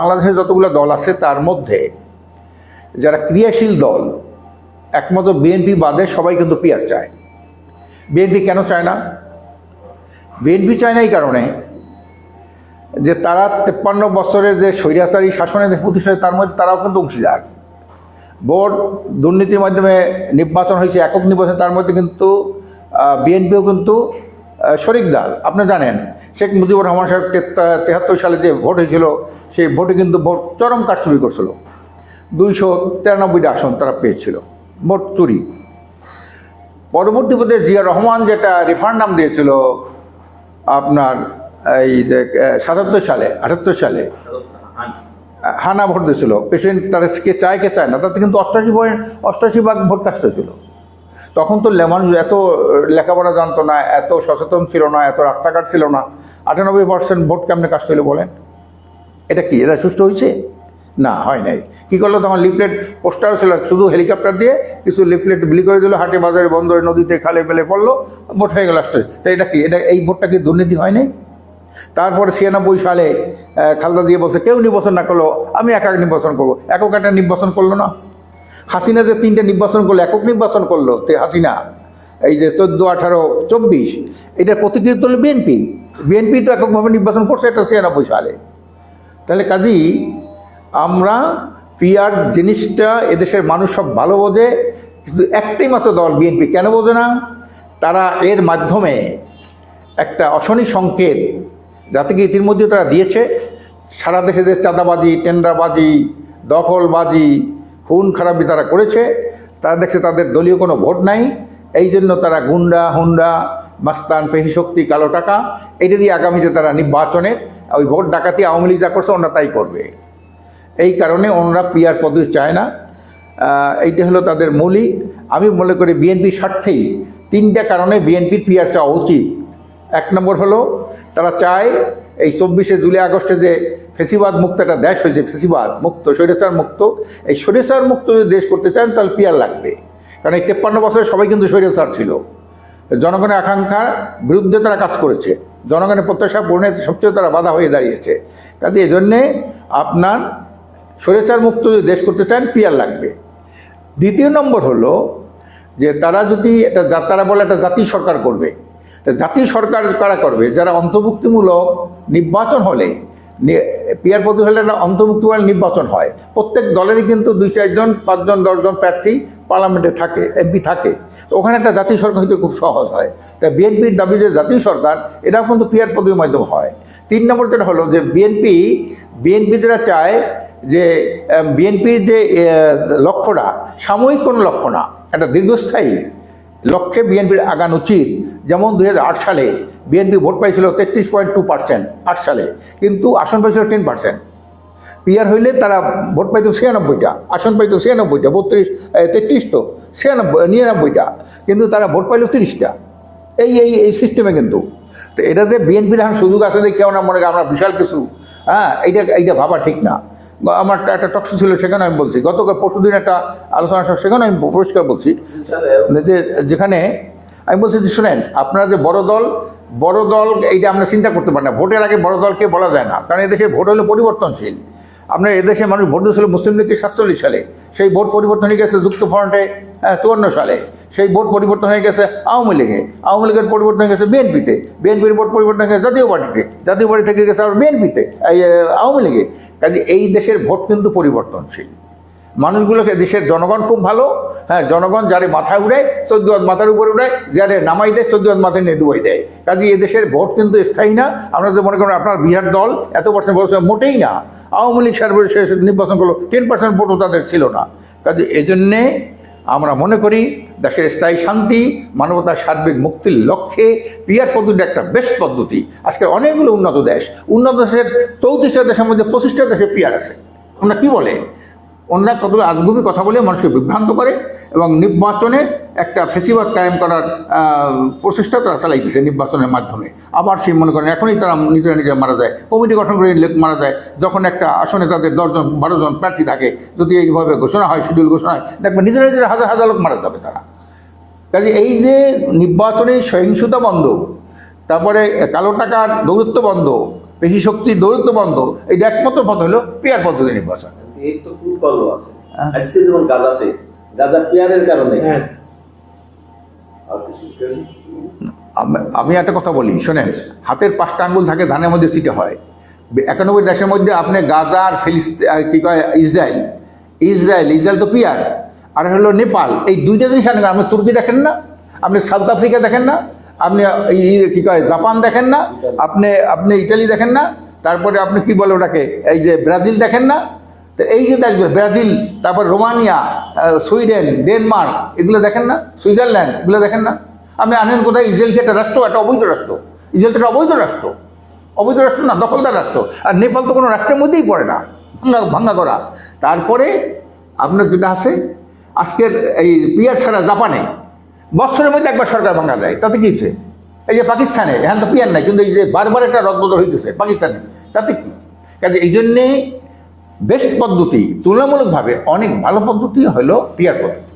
বাংলাদেশে যতগুলো দল আছে তার মধ্যে যারা ক্রিয়াশীল দল একমাত্র বিএনপি বাদে সবাই কিন্তু পিয়ার চায়। বিএনপি কেন চায় না? বিএনপি চায় না এই কারণে যে তারা তেপ্পান্ন বছরের যে স্বৈরাচারী শাসনের যে প্রতিষ্ঠা তার মধ্যে তারাও কিন্তু অংশীদার। ভোট দুর্নীতির মাধ্যমে নির্বাচন হয়েছে একক নির্বাচন তার মধ্যে কিন্তু বিএনপিও কিন্তু আহ, শরিক দল। আপনি জানেন শেখ মুজিবুর রহমান সাহেব তেহাত্তর সালে যে ভোট হয়েছিল, সেই ভোটে কিন্তু ভোট চরম কারচুরি করছিল। দুইশো তিরানব্বইটা আসন তারা পেয়েছিল ভোট চুরি। পরবর্তী পদে জিয়া রহমান যেটা রেফারেন্ডাম দিয়েছিল, আপনার এই যে সাতাত্তর সালে, আটাত্তর সালে, হানা ভোট দিয়েছিল। পেশেন্ট তারা কে চায় কে চায় না, তাতে কিন্তু অষ্টাশি পয়েন্ট, অষ্টাশি ভাগ ভোট কাস্ট হয়েছিল। তখন তো লেমন এত লেখাপড়া জানতো না, এত সচেতন ছিল না, এত রাস্তাঘাট ছিল না। আটানব্বই পার্সেন্ট ভোট কেমনে কাজ হইল বলেন? এটা কি, এটা সুষ্ঠু হয়েছে? না, হয় নাই। কী করল? তখন লিফলেট পোস্টার ছিল, শুধু হেলিকপ্টার দিয়ে কিছু লিফলেট বিলি করে দিল, হাটে বাজারে বন্দরে নদীতে খালে ফেলে পড়ল ভোট হয়ে গেল আসতে তো এটা কি, এটা এই ভোটটা কি দুর্নীতি হয় নাই? তারপরে ছিয়ানব্বই সালে খালদা দিয়ে বলছে, কেউ নির্বাচন না করল, আমি একা নির্বাচন করব। একক একটা নির্বাচন করল না। হাসিনা যে তিনটে নির্বাচন করল, একক নির্বাচন করল, তে হাসিনা, এই যে চোদ্দ, আঠারো, চব্বিশ এটার প্রতিক্রিয়া হলো বিএনপি বিএনপি তো এককভাবে নির্বাচন করছে, এটা ছিয়ানব্বই সালে। তাহলে কাজী, আমরা পিয়ার জিনিসটা এদেশের মানুষ সব ভালো বোঝে, কিন্তু একটাই মাত্র দল বিএনপি কেন বোঝে না? তারা এর মাধ্যমে একটা অশনি সংকেত, যাতে জাতিকে ইতিমধ্যে তারা দিয়েছে। সারা দেশে যে চাঁদাবাজি, টেন্ডারবাজি, দখলবাজি খুন খারাপি তারা করেছে, তারা দেখছে তাদের দলীয় কোনো ভোট নাই, এই জন্য তারা গুন্ডা, হুন্ডা, মাস্তান শক্তি, কালো টাকা এটা দিয়ে আগামীতে তারা নির্বাচনে ওই ভোট ডাকাতি আওয়ামী লীগ যা করছে ওনারা তাই করবে। এই কারণে ওনারা পিয়ার পদ্ধতি চায় না। এইটা হলো তাদের মূলই আমি মনে করি বিএনপির স্বার্থেই তিনটা কারণে বিএনপির পিয়ার চাওয়া উচিত। এক নম্বর হলো তারা চায় এই চব্বিশে জুলাই, আগস্টে যে ফেসিবাদ মুক্ত একটা দেশ হয়েছে, ফেসিবাদ মুক্ত, স্বৈরাচার মুক্ত, এই স্বৈরাচার মুক্ত যদি দেশ করতে চান, তাহলে পিয়ার লাগবে। কারণ এই তেপ্পান্ন বছরে সবাই কিন্তু স্বৈরাচার ছিল। জনগণের আকাঙ্ক্ষার বিরুদ্ধে তারা কাজ করেছে। জনগণের প্রত্যাশা পূরণে সবচেয়ে তারা বাধা হয়ে দাঁড়িয়েছে। কাজে এই জন্যে আপনার স্বৈরাচার মুক্ত যদি দেশ করতে চান, পিয়ার লাগবে। দ্বিতীয় নম্বর হলো যে তারা যদি এটা তারা বলে একটা জাতীয় সরকার করবে। জাতীয় সরকার কারা করবে? যারা অন্তর্ভুক্তিমূলক নির্বাচন হলে পিয়ার পদ্ধতি হলে অন্তর্ভুক্তিমূলক নির্বাচন হয়। প্রত্যেক দলেরই কিন্তু দুই, চারজন, পাঁচজন, দশজন প্রার্থী পার্লামেন্টে থাকে, এমপি থাকে। তো ওখানে একটা জাতীয় সরকার হইতে খুব সহজ হয়। তাই বিএনপির দাবি যে জাতীয় সরকার, এটাও কিন্তু পিয়ার পদ্ধতির মাধ্যমে হয়। তিন নম্বর যেটা হলো যে বিএনপি বিএনপি যেটা চায় যে বিএনপির যে লক্ষ্যটা, সাময়িক কোনো লক্ষ্য না, একটা দীর্ঘস্থায়ী লক্ষ্যে বিএনপির আগান উচিত। যেমন দু হাজার আট সালে বিএনপি ভোট পাইছিল তেত্রিশ পয়েন্ট টু পার্সেন্ট, আট সালে। কিন্তু আসন পাইছিল টেন পার্সেন্ট। পিয়ার হইলে তারা ভোট পাইতো ছিয়ানব্বইটা, আসন পাইতো ছিয়ানব্বইটা, বত্রিশ তেত্রিশ তো, ছিয়ানব্বই, নিরানব্বইটা। কিন্তু তারা ভোট পাইল তিরিশটা। এই এই এই সিস্টেমে কিন্তু। তো এটা যে বিএনপির এখন সুযোগ আছে যে কেউ না মনে আমরা বিশাল কিছু হ্যাঁ এইটা এইটা ভাবা ঠিক না। আমার একটা- টক্স ছিল, সেখানে আমি বলছি। গতকাল, পরশুদিন একটা আলোচনা সেখানে আমি পরিষ্কার বলছি যে, যেখানে আমি বলছি যে, শুনেন, আপনারা যে বড় দল বড় দল, এইটা আমরা চিন্তা করতে পারি না। ভোটের আগে বড় দলকে বলা যায় না। কারণ এদেশে ভোট হলো পরিবর্তনশীল। আপনার এদেশে মানুষ ভোট দিয়েছিল মুসলিম লীগকে সাতচল্লিশ সালে। সেই ভোট পরিবর্তন হয়ে গেছে যুক্ত ফ্রন্টে চুয়ান্ন সালে। সেই ভোট পরিবর্তন হয়ে গেছে আওয়ামী লীগে। আওয়ামী লীগের পরিবর্তন হয়ে গেছে বিএনপিতে। বিএনপির ভোট পরিবর্তন হয়ে গেছে জাতীয় পার্টিতে। জাতীয় পার্টি থেকে গেছে আবার বিএনপিতে, এই আওয়ামী লীগে। কাজে এই দেশের ভোট কিন্তু পরিবর্তনশীল। মানুষগুলোকে দেশের জনগণ খুব ভালো হ্যাঁ জনগণ যারে মাথায় উড়ায়, চোদ্দ হাত মাথার উপরে উড়ায়, যারে নামাই দেয়, চোদ্দ হাত মাথায় নিয়ে ডুবাই দেয়। কাজে দেশের ভোট কিন্তু স্থায়ী না। আমরা যে মনে করেন আপনার বিহার দল, এত পার্সেন্ট ভোট মোটেই না। আওয়ামী লীগ সর্বশেষ নির্বাচন করল টেন পার্সেন্ট ভোটও তাদের ছিল না। কাজে এজন্যে আমরা মনে করি দেশের স্থায়ী শান্তি, মানবতার সার্বিক মুক্তির লক্ষ্যে পিয়ার পদ্ধতি একটা বেস্ট পদ্ধতি। আজকে অনেকগুলো উন্নত দেশ, উন্নত দেশের চৌত্রিশটা দেশের মধ্যে পঁচিশটা দেশে পিয়ার আছে। আমরা কি বলে? অন্যরা কতগুলো আজগুবি কথা বলে মানুষকে বিভ্রান্ত করে এবং নির্বাচনে একটা ফেসিবাদ কায়েম করার প্রচেষ্টা তারা চালাইতেছে নির্বাচনের মাধ্যমে। আবার সেই মনে করেন, এখনই তারা নিজেরা নিজে মারা যায়। কমিটি গঠন করে লোক মারা যায়। যখন একটা আসনে তাদের দশজন, বারো জন প্রার্থী থাকে, যদি এইভাবে ঘোষণা হয় শিডিউল ঘোষণা হয়, দেখবেন নিজেরা নিজেরা হাজার হাজার লোক মারা যাবে তারা। কাজে এই যে নির্বাচনে সহিংসতা বন্ধ, তারপরে কালো টাকার দৌরত্ব বন্ধ, পেশি শক্তি দৌড়ত্ব বন্ধ এটা একমাত্র পথ হলো পিয়ার পদ্ধতি নির্বাচন। এর তো কুফলও আছে। হ্যাঁ। আজকে যেমন গাজাতে গাজা পেয়ারের কারণে। হ্যাঁ। আর কিছু আমি একটা কথা বলি শোনেন হাতের পাঁচটা আঙ্গুল থাকে ধানের মধ্যে সিটে হয়। একানব্বই দেশের মধ্যে আপনি গাজা আর ফিলিস্তি কি কয় ইসরায়েল। ইসরায়েল ইসরায়েল তো পিয়ার। আর হলো নেপাল এই দুইটা জিনিস আনেন আপনি তুর্কি দেখেন না আপনি সাউথ আফ্রিকা দেখেন না আপনি কি কয় জাপান দেখেন না আপনি আপনি ইটালি দেখেন না তারপরে আপনি কি বলে ওটাকে এই যে ব্রাজিল দেখেন না তো এই যে দেখবে, ব্রাজিল, তারপর রোমানিয়া সুইডেন, ডেনমার্ক, এগুলো দেখেন না? সুইজারল্যান্ড, এগুলো দেখেন না? আপনি আনেন কোথায়? ইসরায়েলকে একটা রাষ্ট্র? একটা অবৈধ রাষ্ট্র। ইসরায়েল একটা অবৈধ রাষ্ট্র। অবৈধ রাষ্ট্র না, দখলদার রাষ্ট্র। আর নেপাল তো কোনো রাষ্ট্রের মধ্যেই পড়ে না। ভাঙ্গা ভাঙ্গা করা। তারপরে আপনার যেটা আছে, আজকের এই পিয়ার ছাড়া জাপানে বছরের মধ্যে একবার সরকার ভাঙা যায় তাতে কী হচ্ছে এই যে পাকিস্তানে, এখন তো পিয়ার নাই, কিন্তু এই যে বারবার একটা রদবদল হইতেছে পাকিস্তানে, তাতে কি? কাজে এই জন্যে বেস্ট পদ্ধতি তুলনামূলকভাবে অনেক ভালো পদ্ধতি হলো পিয়ার পদ্ধতি